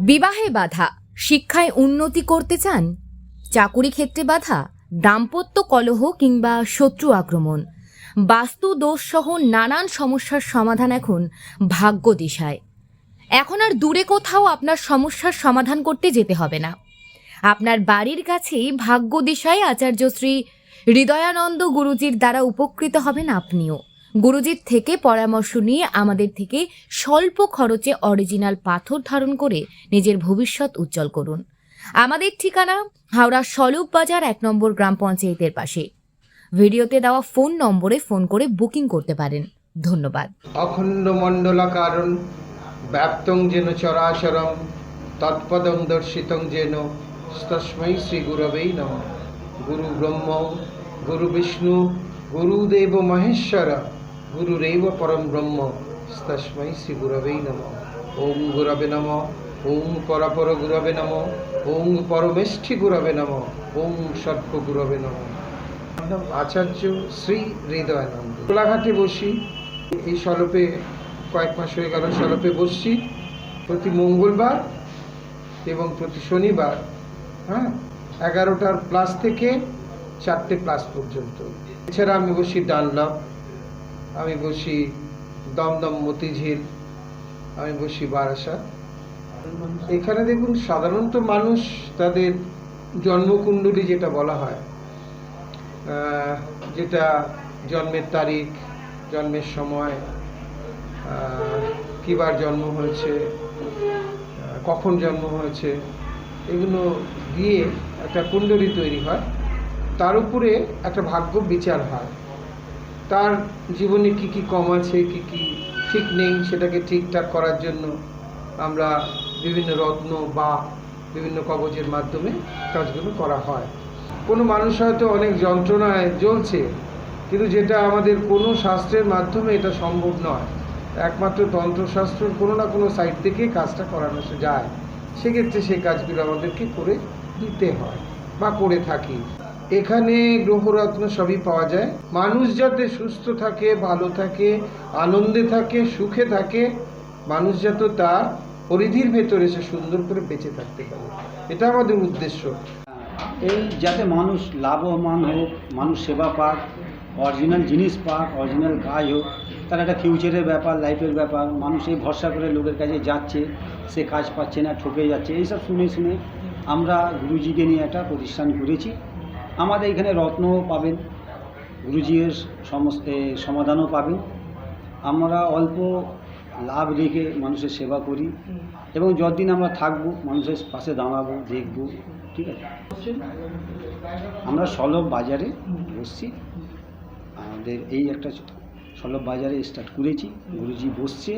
বিবাহে বাধা, শিক্ষায় উন্নতি করতে চান? চাকুরি ক্ষেত্রে বাধা, দাম্পত্য কলহ কিংবা শত্রু আক্রমণ? বাস্তু দোষ সহ নানান সমস্যার সমাধান এখন ভাগ্য দিশায়। এখন আর দূরে কোথাও আপনার সমস্যার সমাধান করতে যেতে হবে না। আপনার বাড়ির কাছেই ভাগ্য দিশায় আচার্য শ্রী হৃদয়ানন্দ গুরুজির দ্বারা উপকৃত হবেন আপনিও। গুরুজির থেকে পরামর্শ নিয়ে আমাদের থেকে স্বল্প খরচে অরিজিনাল পাথর ধারণ করে নিজের ভবিষ্যৎ উজ্জ্বল করুন। আমাদের ঠিকানা হাওড়া স্বরূপ বাজার এক নম্বর গ্রাম পঞ্চায়েতের পাশে। ভিডিওতে দেওয়া ফোন নম্বরে ফোন করে বুকিং করতে পারেন। ধন্যবাদ। অখণ্ড মণ্ডলাকারণ, ব্যাপ্তং যেন চরাচরম, তৎপদং দর্শিতং যেন, তস্মৈ শ্রী গুরবেই নম। গুরু ব্রহ্ম, গুরু বিষ্ণু, গুরুদেব মহেশ্বর গুরুরেব পরম ব্রহ্ম তস্মৈ শ্রী গুরবেই নম। ওম গুরবে নম ওম পরাপর গুরবে নম ওম পরমেষ্ঠি গুরবে নম ওম সর্ব গুরবে নম। আচার্য শ্রী হৃদয়ানন্দ। কোলাঘাটে বসি, এই সলপে কয়েক মাস হয়ে গেল সলপে বসছি। প্রতি মঙ্গলবার এবং প্রতি শনিবার হ্যাঁ এগারোটার প্লাস থেকে চারটে প্লাস পর্যন্ত। এছাড়া আমি বসি ডানলপ আমি বসি দমদম মতিঝিল, আমি বসি বারাসাত। এখানে দেখুন সাধারণত মানুষ তাদের জন্মকুণ্ডলী যেটা বলা হয় যেটা জন্মের তারিখ, জন্মের সময় কিবার জন্ম হয়েছে কখন জন্ম হয়েছে, এগুলো দিয়ে একটা কুণ্ডলী তৈরি হয়। তার উপরে একটা ভাগ্য বিচার হয়। তার জীবনে কি কি কম আছে, কি কি ঠিক নেই সেটাকে ঠিকঠাক করার জন্য আমরা বিভিন্ন রত্ন বা বিভিন্ন কবচের মাধ্যমে কাজগুলো করা হয়। কোনো মানুষ হয়তো অনেক যন্ত্রণায় জ্বলছে, কিন্তু যেটা আমাদের কোনো শাস্ত্রের মাধ্যমে এটা সম্ভব নয়। একমাত্র তন্ত্রশাস্ত্রের কোনো না কোনো সাইড থেকে কাজটা করানো যায়। সেক্ষেত্রে সেই কাজগুলো আমাদেরকে করে দিতে হয় বা করে থাকি। এখানে গ্রহরত্ন সবই পাওয়া যায়। মানুষ যাতে সুস্থ থাকে, ভালো থাকে, আনন্দে থাকে, সুখে থাকে, মানুষ যাতে তার পরিধির ভেতরে সে সুন্দর করে বেঁচে থাকতে পারে। এটা আমাদের উদ্দেশ্য। এই যাতে মানুষ লাভবান হোক, মানুষ সেবা পাক, অরিজিনাল জিনিস পাক, অরিজিনাল কাজ হোক, তার একটা ফিউচারের ব্যাপার, লাইফের ব্যাপার, মানুষ এই ভরসা করে লোকের কাছে যাচ্ছে, সে কাজ পাচ্ছে না, ঠকে যাচ্ছে, এইসব শুনে শুনে আমরা গুরুজিকে নিয়ে একটা প্রতিষ্ঠান করেছি। আমাদের এখানে রত্নও পাবেন গুরুজির সমস্ত সমাধানও পাবেন। আমরা অল্প লাভ রেখে মানুষের সেবা করি এবং যতদিন আমরা থাকব, মানুষের পাশে দাঁড়াবো, দেখব, ঠিক আছে? আমরা সলভ বাজারে বসছি। আমাদের এই একটা সলভ বাজারে স্টার্ট করেছি, গুরুজি বসছে।